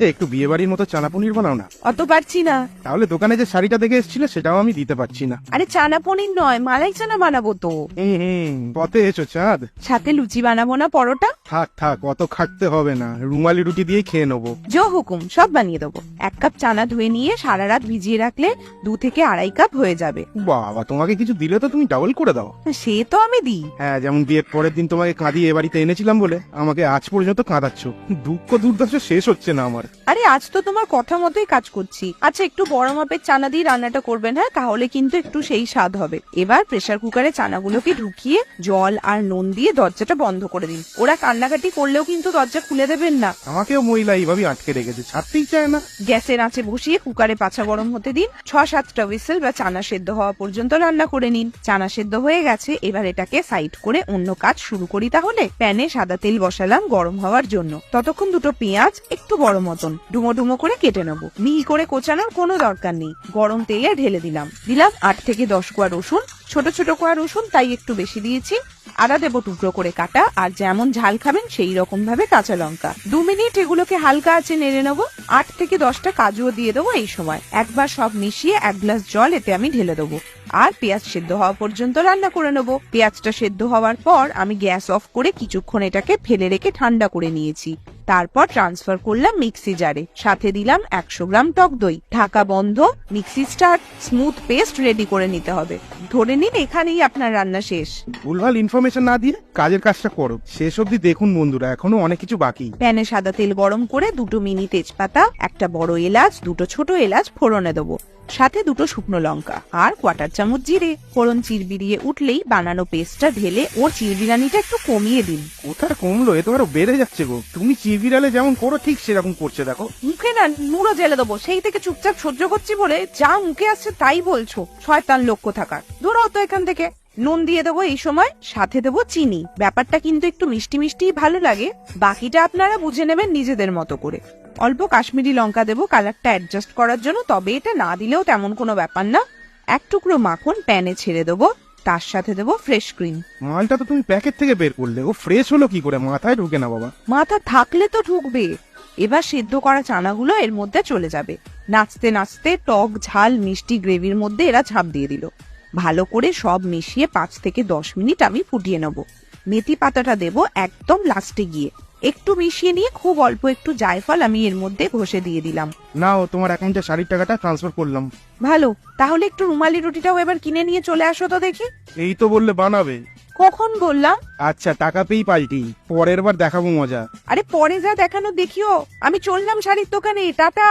একটু বিয়ে বাড়ির মতো চানা পনির বানাও না। অত পারছি না। তাহলে দোকানে যে শাড়িটা দেখে এসেছিলে সেটাও আমি দিতে পারছি না। আরে চানা পনির নয় মালাই চানা বানাবো তো। হুম হুম পথে এসো চাঁদ। সাথে লুচি বানাবো না পরোটা? থাক থাক অত খাটতে হবে না। রুমালি রুটি দিয়ে খেয়ে নেব। জো হুকুম সব বানিয়ে দেবো। এক কাপ চানা ধুয়ে নিয়ে সারা রাত ভিজিয়ে রাখলে দু থেকে আড়াই কাপ হয়ে যাবে। বাবা তোমাকে কিছু দিলে তো তুমি ডাবল করে দাও। সে তো আমি দিই। হ্যাঁ যেমন বিয়ের পরের দিন তোমাকে কাঁদিয়ে এ বাড়িতে এনেছিলাম বলে আমাকে আজ পর্যন্ত কাঁদাচ্ছ। দুঃখ দুর্দশা শেষ হচ্ছে না আমার। আরে আজ তো তোমার কথা মতোই কাজ করছি। আচ্ছা একটু বড় মাপের চানা দিয়ে রান্নাটা করবেন হ্যাঁ? তাহলে কিন্তু একটু সেই স্বাদ হবে। এবার প্রেসার কুকারে চানাগুলোকে ঢুকিয়ে জল আর নুন দিয়ে দরজাটা বন্ধ করে দিন। ওরা কান্নাকাটি করলেও কিন্তু দরজা খুলে দেবেন না। আমাকেও মহিলা এইভাবে আটকে রেখেছে ছাড়তেই চায় না। গ্যাসের আঁচে বসিয়ে কুকারে পাছা গরম হতে দিন। ছ সাতটা হুইসেল বা চানা সেদ্ধ হওয়া পর্যন্ত রান্না করে নিন। চানা সেদ্ধ হয়ে গেছে এবার এটাকে সাইড করে অন্য কাজ শুরু করি তাহলে। প্যানে সাদা তেল বসালাম গরম হওয়ার জন্য। ততক্ষণ দুটো পেঁয়াজ একটু বড় মতন। ডুমো ডুমো করে কেটে নেব। মিহি করে কোচানোর কোনো দরকার নেই। গরম তেলে ঢেলে দিলাম। দিলাম আট থেকে দশ কোয়া রসুন। ছোট ছোট কোয়া রসুন, তাই একটু বেশি দিয়েছি। আদা দেবো টুকরো করে কাটা। আর যেমন ঝাল খাবেন, সেই রকম ভাবে কাঁচা লঙ্কা। দু মিনিট এগুলোকে হালকা আছে নেড়ে নেব। আট থেকে দশটা কাজুও দিয়ে দেবো এই সময়। একবার সব মিশিয়ে এক গ্লাস জল এতে আমি ঢেলে দেবো। আর পেঁয়াজ সেদ্ধ হওয়া পর্যন্ত রান্না করে নেব। পেঁয়াজটা সেদ্ধ হওয়ার পর আমি গ্যাস অফ করে কিছুক্ষণ এটাকে ফেলে রেখে ঠান্ডা করে নিয়েছি। তারপর ট্রান্সফার করলাম মিক্সি জারে সাথে দিলাম একশো গ্রাম টক দই। ঢাকা বন্ধ mixie start smooth paste ready করে নিতে হবে। ধরে নিন এখানেই আপনার রান্না শেষ। ভুলভাল ইনফরমেশন না দিয়ে কাজের কাজটা করো। শেষ অবধি দেখুন বন্ধুরা এখনও অনেক কিছু বাকি। প্যানে সাদা তেল গরম করে দুটো মিনি তেজপাতা একটা বড় এলাচ দুটো ছোট এলাচ ফোড়নে দেবো। সাথে দুটো শুকনো লঙ্কা আর কোয়াটার চামচ জিরে। ফোড়ন চিরবিরিয়ে উঠলেই বানানো পেস্টটা ঢেলে ওর চিরবিরানিটা একটু কমিয়ে দিন। কোথার কমলো? এ তো আরও বেড়ে যাচ্ছে গো। তুমি চিরবিড়ালে যেমন করো ঠিক সেরকম করছে দেখো। মুখে না নুড়ো জেলে দেবো। সেই থেকে চুপচাপ সহ্য করছি বলে যা মুখে আসছে তাই বলছো শয়তান লক্ষ্য থাকার। ধরো তো এখান থেকে। নুন দিয়ে দেবো এই সময় সাথে দেবো চিনি। ব্যাপারটা কিন্তু একটু মিষ্টি মিষ্টি ভালো লাগে। বাকিটা আপনারা বুঝে নেবেন নিজেদের মতো করে। অল্প কাশ্মীরি লঙ্কা দেবো কালারটা অ্যাডজাস্ট করার জন্য তবে এটা না দিলেও তেমন কোনো ব্যাপার না। এক টুকরো মাখন প্যানে ছেড়ে দেবো তার সাথে দেবো ফ্রেশ ক্রিম মালটা তো তুমি প্যাকেট থেকে বের করলে ও ফ্রেশ হলো কি করে? মাথায় ঢুকে না বাবা। মাথা থাকলে তো ঢুকবে। এবার সিদ্ধ করা চানাগুলো এর মধ্যে চলে যাবে। নাচতে নাচতে টক ঝাল মিষ্টি গ্রেভির মধ্যে এরা ঝাঁপ দিয়ে দিল। ভালো করে সব মিশিয়ে পাঁচ থেকে দশ মিনিট আমি ফুটিয়ে নেব। মেথি পাতাটা দেব একদম লাস্টে গিয়ে। একটু মিশিয়ে নিয়ে খুব অল্প একটু জায়ফল আমি এর মধ্যে ঘষে দিয়ে দিলাম। নাও তোমার অ্যাকাউন্টে শাড়ির টাকাটা ট্রান্সফার করলাম। ভালো তাহলে একটু রুমালি রুটিটাও এবার কিনে নিয়ে চলে আসো তো দেখি। এই তো বললে বানাবে। কখন বললাম? আচ্ছা টাকা পেয়েই পাল্টি। পরের বার দেখাবো মজা। আরে পরে যা দেখানো দেখিও আমি চললাম শাড়ির দোকানে টাটা।